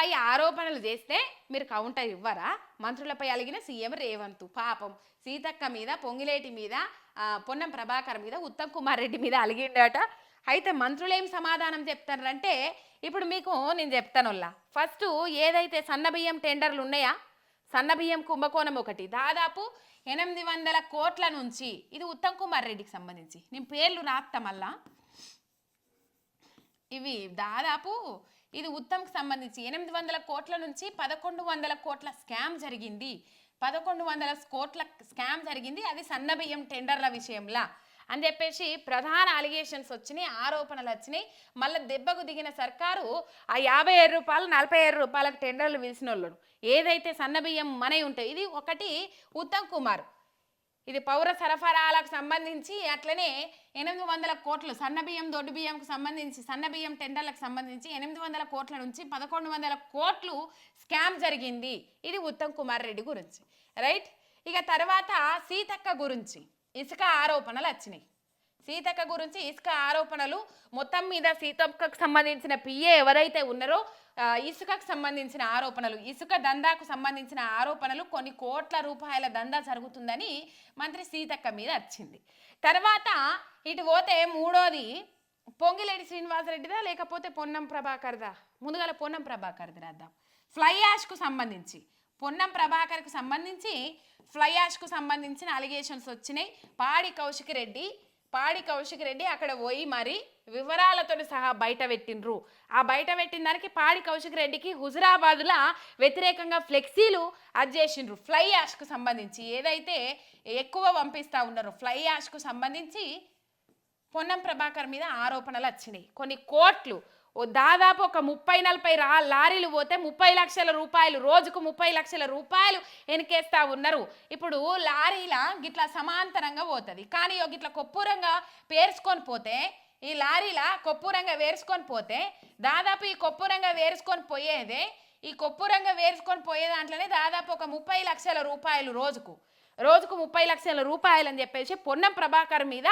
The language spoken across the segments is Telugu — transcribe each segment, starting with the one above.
పై ఆరోపణలు చేస్తే మీరు కౌంటర్ ఇవ్వరా? మంత్రులపై అలిగిన సీఎం రేవంత్. పాపం సీతక్క మీద పొంగిలేటి మీద పొన్నం ప్రభాకర్ మీద ఉత్తమ్ కుమార్ రెడ్డి మీద అలిగిండట. అయితే మంత్రులు ఏం సమాధానం చెప్తారంటే ఇప్పుడు మీకు నేను చెప్తాను ఫస్ట్ ఏదైతే సన్నబియ్యం టెండర్లు ఉన్నాయా? సన్నబియ్యం కుంభకోణం ఒకటి. దాదాపు ఎనిమిది వందల కోట్ల నుంచి ఇది ఉత్తమ్ కుమార్ రెడ్డికి సంబంధించి. నేను పేర్లు రాస్తా మళ్ళా ఇవి దాదాపు ఇది ఉత్తమ్కి సంబంధించి ఎనిమిది వందల కోట్ల నుంచి పదకొండు వందల కోట్ల స్కామ్ జరిగింది. పదకొండు వందల కోట్ల స్కామ్ జరిగింది. అది సన్నబియ్యం టెండర్ల విషయంలో. అని చెప్పేసి ప్రధాన అలిగేషన్స్ వచ్చినాయి ఆరోపణలు వచ్చినాయి. మళ్ళీ దెబ్బకు దిగిన సర్కారు ఆ యాభై ఏడు రూపాయలు నలభై ఏడు రూపాయలకు టెండర్లు పిలిచిన వాళ్ళు ఏదైతే సన్నబియ్యం మనై ఉంటాయి ఇది ఒకటి ఉత్తమ్ కుమార్. ఇది పౌర సరఫరాలకు సంబంధించి అట్లనే ఎనిమిది వందల కోట్లు సన్న బియ్యం దొడ్డు బియ్యంకు సంబంధించి సన్న బియ్యం టెండర్లకు సంబంధించి ఎనిమిది వందల కోట్ల నుంచి పదకొండు వందల కోట్లు స్కామ్ జరిగింది. ఇది ఉత్తమ్ కుమార్ రెడ్డి గురించి. రైట్? ఇక తర్వాత సీతక్క గురించి. ఇసుక ఆరోపణలు వచ్చినాయి. సీతక్క గురించి ఇసుక ఆరోపణలు మొత్తం మీద సీతక్కకు సంబంధించిన పిఏ ఎవరైతే ఉన్నారో ఇసుకకు సంబంధించిన ఆరోపణలు ఇసుక దందాకు సంబంధించిన ఆరోపణలు కొన్ని కోట్ల రూపాయల దందా జరుగుతుందని మంత్రి సీతక్క మీద వచ్చింది తర్వాత ఇటు పోతే మూడోది పొంగిలేడి శ్రీనివాసరెడ్డిదా లేకపోతే పొన్నం ప్రభాకర్దా? ముందుగాల పొన్నం ప్రభాకర్ది రాద్దాం. ఫ్లై యాష్కు సంబంధించి పొన్నం ప్రభాకర్కు సంబంధించి ఫ్లై యాష్కు సంబంధించిన అలిగేషన్స్ వచ్చినాయి. పాడి కౌశిక్ రెడ్డి పాడి కౌశిక్ రెడ్డి అక్కడ పోయి మరి వివరాలతో సహా బయట పెట్టిండ్రు. ఆ బయట పెట్టిన దానికి పాడి కౌశిక్ రెడ్డికి హుజురాబాద్లో వ్యతిరేకంగా ఫ్లెక్సీలు అది చేసిండ్రు. ఫ్లై యాష్కు సంబంధించి ఏదైతే ఎక్కువ పంపిస్తూ ఉన్నారో ఫ్లై యాష్కు సంబంధించి పొన్నం ప్రభాకర్ మీద ఆరోపణలు వచ్చినాయి. కొన్ని కోట్లు ఓ దాదాపు ఒక ముప్పై నలభై రా లారీలు పోతే ముప్పై లక్షల రూపాయలు రోజుకు ముప్పై లక్షల రూపాయలు ఎనికేస్తా ఉన్నారు. ఇప్పుడు లారీల గిట్లా సమాంతరంగా పోతుంది. కానీ గిట్లా కొప్పూరంగా పేర్చుకొని పోతే ఈ లారీల కొప్పూరంగా వేర్చుకొని పోతే దాదాపు ఈ కొప్పూరంగా వేర్చుకొని పోయేదే ఈ కొప్పూరంగా వేర్చుకొని పోయే దాంట్లోనే దాదాపు ఒక ముప్పై లక్షల రూపాయలు రోజుకు. రోజుకు ముప్పై లక్షల రూపాయలు అని చెప్పేసి పొన్నం ప్రభాకర్ మీద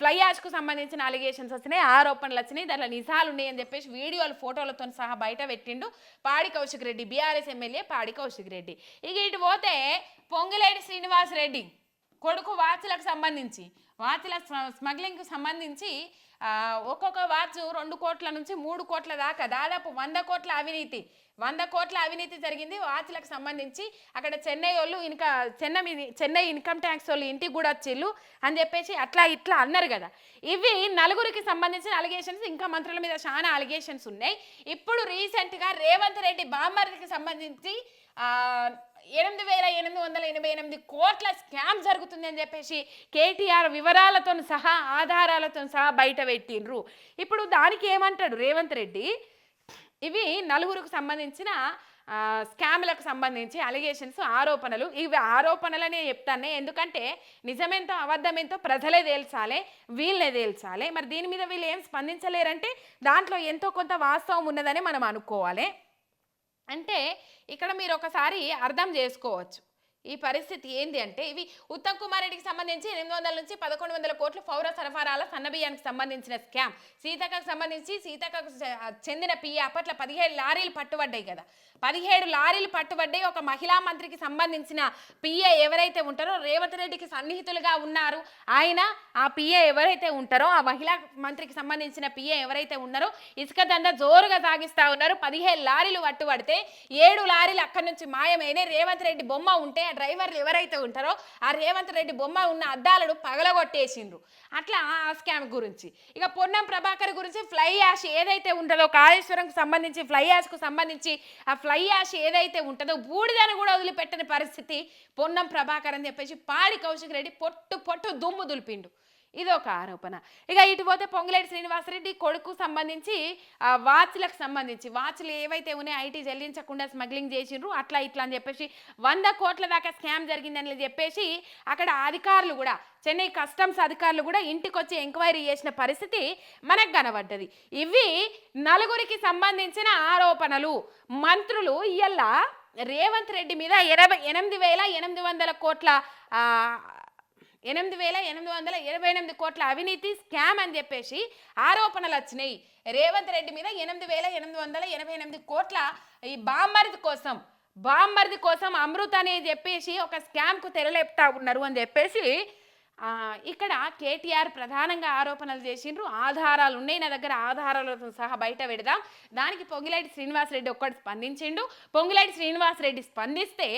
ఫ్లై యాష్కు సంబంధించిన అలిగేషన్స్ వచ్చినాయి ఆరోపణలు వచ్చినాయి దాంట్లో నిజాలు ఉన్నాయి అని చెప్పేసి వీడియోలు ఫోటోలతో సహా బయట పెట్టిండు పాడి కౌశిక్ రెడ్డి బీఆర్ఎస్ ఎమ్మెల్యే పాడి కౌశిక్ రెడ్డి. ఇక ఇటు పోతే పొంగులేటి శ్రీనివాస్ రెడ్డి. కొడుకు వాచ్లకు సంబంధించి వాచ్ల స్మ- స్మగ్లింగ్కి సంబంధించి ఒక్కొక్క వాచ్ రెండు కోట్ల నుంచి మూడు కోట్ల దాకా దాదాపు వంద కోట్ల అవినీతి వంద కోట్ల అవినీతి జరిగింది వాచ్లకు సంబంధించి. అక్కడ చెన్నై వాళ్ళు ఇంకా చెన్నై చెన్నై ఇన్కమ్ ట్యాక్స్ వాళ్ళు ఇంటికి కూడా వచ్చిళ్ళు అని చెప్పేసి అట్లా ఇట్లా అన్నారు కదా. ఇవి నలుగురికి సంబంధించిన అలిగేషన్స్ ఇంకా మంత్రుల మీద చాలా అలిగేషన్స్ ఉన్నాయి. ఇప్పుడు రీసెంట్గా రేవంత్ రెడ్డి బామ్మర్దికి సంబంధించి ఎనిమిది వేల ఎనిమిది వందల ఎనభై ఎనిమిది కోట్ల స్కామ్ జరుగుతుంది అని చెప్పేసి కేటీఆర్ వివరాలతో సహా ఆధారాలతో సహా బయట పెట్టిండ్రు. ఇప్పుడు దానికి ఏమంటాడు రేవంత్ రెడ్డి? ఇవి నలుగురికి సంబంధించిన స్కామ్లకు సంబంధించి అలిగేషన్స్ ఆరోపణలు. ఇవి ఆరోపణలనే చెప్తానే. ఎందుకంటే నిజమేంతో అబద్ధమేంతో ప్రజలే తేల్చాలి వీళ్ళే తేల్చాలి. మరి దీని మీద వీళ్ళు ఏం స్పందించలేరంటే దాంట్లో ఎంతో కొంత వాస్తవం ఉన్నదని మనం అనుకోవాలి. అంటే ఇక్కడ మీరు ఒకసారి అర్థం చేసుకోవచ్చు. ఈ పరిస్థితి ఏంది అంటే ఇవి ఉత్తమ్ కుమార్ రెడ్డికి సంబంధించి ఎనిమిది వందల నుంచి పదకొండు వందల కోట్లు పౌర సరఫరాల సన్నబియ్యానికి సంబంధించిన స్కామ్. సీతక్కకు సంబంధించి సీతక్కకు చెందిన పిఏ అప్పట్లో పదిహేడు లారీలు పట్టుబడ్డాయి కదా. పదిహేడు లారీలు పట్టుబడ్డాయి. ఒక మహిళా మంత్రికి సంబంధించిన పిఏ ఎవరైతే ఉంటారో రేవంత్ రెడ్డికి సన్నిహితులుగా ఉన్నారు. ఆయన ఆ పిఏ ఎవరైతే ఉంటారో ఆ మహిళా మంత్రికి సంబంధించిన పిఏ ఎవరైతే ఉన్నారో ఇసుక దంద జోరుగా సాగిస్తూ ఉన్నారు. పదిహేడు లారీలు పట్టుబడితే ఏడు లారీలు అక్కడి నుంచి మాయమైన రేవంత్ రెడ్డి బొమ్మ ఉంటే ఆ డ్రైవర్లు ఎవరైతే ఉంటారో ఆ రేవంత్ రెడ్డి బొమ్మ ఉన్న అద్దాలను పగలగొట్టేసిండ్రు. అట్లా ఆ స్కామ్ గురించి. ఇక పొన్నం ప్రభాకర్ గురించి ఫ్లై యాష్ ఏదైతే ఉంటుందో కాళేశ్వరంకు సంబంధించి ఫ్లై యాష్కు సంబంధించి ఆ ఫ్లై యాష్ ఏదైతే ఉంటుందో బూడిదని కూడా వదిలిపెట్టని పరిస్థితి పొన్నం ప్రభాకర్ అని చెప్పేసి పాడి కౌశిక్ రెడ్డి పొట్టు పొట్టు దుమ్ము దులిపిండు. ఇది ఒక ఆరోపణ. ఇక ఇటు పోతే పొంగులేటి శ్రీనివాసరెడ్డి కొడుకు సంబంధించి ఆ వాచ్లకు సంబంధించి వాచ్లు ఏవైతే ఉన్నాయో ఐటీ చెల్లించకుండా స్మగ్లింగ్ చేసిండ్రు అట్లా ఇట్లా అని చెప్పేసి వంద కోట్ల దాకా స్కామ్ జరిగిందని చెప్పేసి అక్కడ అధికారులు కూడా చెన్నై కస్టమ్స్ అధికారులు కూడా ఇంటికి వచ్చి ఎంక్వైరీ చేసిన పరిస్థితి మనకు కనబడ్డది. ఇవి నలుగురికి సంబంధించిన ఆరోపణలు. మంత్రులు ఇయల్లా రేవంత్ రెడ్డి మీద ఎనభై ఎనిమిది వేల ఎనిమిది వందల కోట్ల ఎనిమిది వేల ఎనిమిది వందల ఇరవై ఎనిమిది కోట్ల అవినీతి స్కామ్ అని చెప్పేసి ఆరోపణలు వచ్చినాయి. రేవంత్ రెడ్డి మీద ఎనిమిది వేల ఎనిమిది వందల ఎనభై ఎనిమిది కోట్ల ఈ బామ్మరిది కోసం బామ్మరిది కోసం అమృత్ అని చెప్పేసి ఒక స్కామ్కు తెరలేపుతా ఉన్నారు అని చెప్పేసి ఇక్కడ కేటీఆర్ ప్రధానంగా ఆరోపణలు చేసిండ్రు. ఆధారాలు ఉన్నాయి నా దగ్గర ఆధారాలతో సహా బయట పెడదాం. దానికి పొంగిలేటి శ్రీనివాసరెడ్డి ఒక్కటి స్పందించిండు. పొంగిలేటి శ్రీనివాసరెడ్డి స్పందిస్తే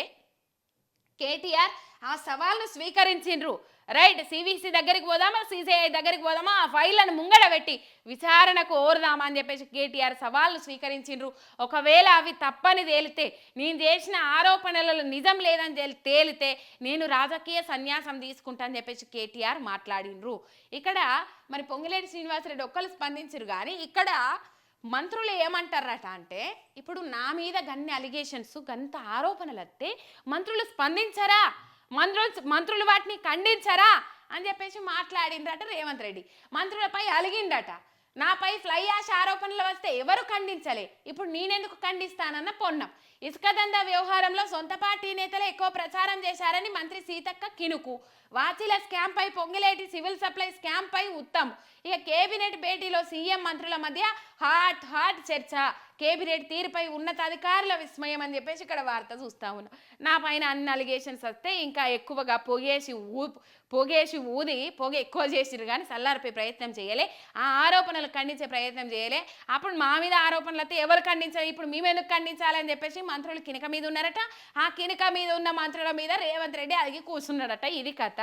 కేటీఆర్ ఆ సవాల్ను స్వీకరించిండ్రు. రైట్ సివిసి దగ్గరికి పోదామా? సిసిఐ దగ్గరికి పోదామా? ఆ ఫైళ్ళను ముంగడ పెట్టి విచారణకు ఓరుదామా అని చెప్పేసి కేటీఆర్ సవాళ్ళు స్వీకరించిండ్రు. ఒకవేళ అవి తప్పని తేలితే నేను చేసిన ఆరోపణలలో నిజం లేదని తేలి- తేలితే నేను రాజకీయ సన్యాసం తీసుకుంటానని చెప్పేసి కేటీఆర్ మాట్లాడిండ్రు. ఇక్కడ మరి పొంగిలేటి శ్రీనివాసరెడ్డి ఒక్కరు స్పందించరు కానీ ఇక్కడ మంత్రులు ఏమంటారట అంటే ఇప్పుడు నా మీద గన్ని అలిగేషన్స్ గంత ఆరోపణలు వస్తే మంత్రులు స్పందించరా? మంత్రులు మంత్రులు వాటిని ఖండించరా అని చెప్పేసి మాట్లాడిండ్రట రేవంత్ రెడ్డి. మంత్రులపై అలిగిండట నాపై ఫ్లై యాష్ ఆరోపణలు వస్తే ఎవరు ఖండించలే? ఇప్పుడు నేనెందుకు ఖండిస్తానన్న పొన్నం. ఇసుక దందా వ్యవహారంలో సొంత పార్టీ నేతలే ఎక్కువ ప్రచారం చేశారని మంత్రి సీతక్క కినుకు వాచిల స్కామ్ పై పొంగిలేటి సివిల్ సప్లై స్కామ్ పై ఉత్తమ్. ఇక కేబినెట్ భేటీలో సీఎం మంత్రుల మధ్య హాట్ హాట్ చర్చ. కేబినెట్ తీరుపై ఉన్నతాధికారుల విస్మయం అని చెప్పేసి ఇక్కడ వార్త చూస్తా ఉన్నాం. నా పైన అన్ని అలిగేషన్స్ వస్తే ఇంకా ఎక్కువగా పొగేసి ఊ పొగేసి ఊది పొగ ఎక్కువ చేసిరు కానీ చల్లారిపోయే ప్రయత్నం చేయలే. ఆ ఆరోపణలు ఖండించే ప్రయత్నం చేయలే. అప్పుడు మా మీద ఆరోపణలు అయితే ఎవరు ఖండించాలి ఇప్పుడు మేము ఎందుకు ఖండించాలని చెప్పేసి మంత్రులు కినక మీద ఉన్నారట. ఆ కినక మీద ఉన్న మంత్రుల మీద రేవంత్ రెడ్డి అడిగి కూర్చున్నాడట ఇది కథ.